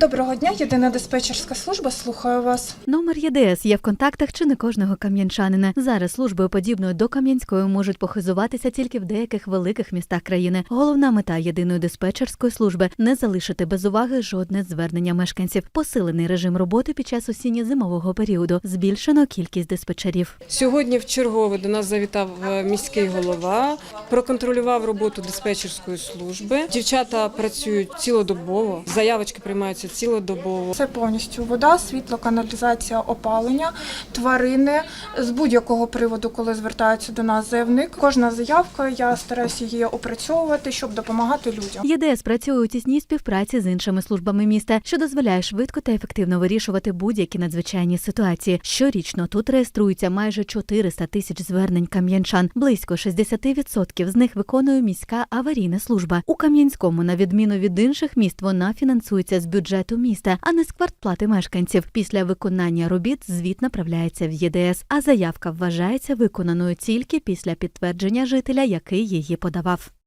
Доброго дня, єдина диспетчерська служба. Слухаю вас. Номер ЄДС є в контактах чи не кожного кам'янчанина. Зараз службою подібною до кам'янської можуть похизуватися тільки в деяких великих містах країни. Головна мета єдиної диспетчерської служби не залишити без уваги жодне звернення мешканців. Посилений режим роботи під час осінньо-зимового періоду. Збільшено кількість диспетчерів. Сьогодні в чергове до нас завітав е, міський голова, проконтролював роботу диспетчерської служби. Дівчата працюють цілодобово, заявочки приймаються цілодобово. Це повністю вода, світло, каналізація, опалення, тварини з будь-якого приводу, коли звертаються до нас заявник. Кожна заявка, я стараюся її опрацьовувати, щоб допомагати людям. ЄДС працює у тісній співпраці з іншими службами міста, що дозволяє швидко та ефективно вирішувати будь-які надзвичайні ситуації. Щорічно тут реєструється майже 400 тисяч звернень кам'янчан. Близько 60% з них виконує міська аварійна служба. У Кам'янському, на відміну від інших міст, вона фінансується з бюджету міста, а не з квартплати мешканців. Після виконання робіт звіт направляється в ЄДС, а заявка вважається виконаною тільки після підтвердження жителя, який її подавав.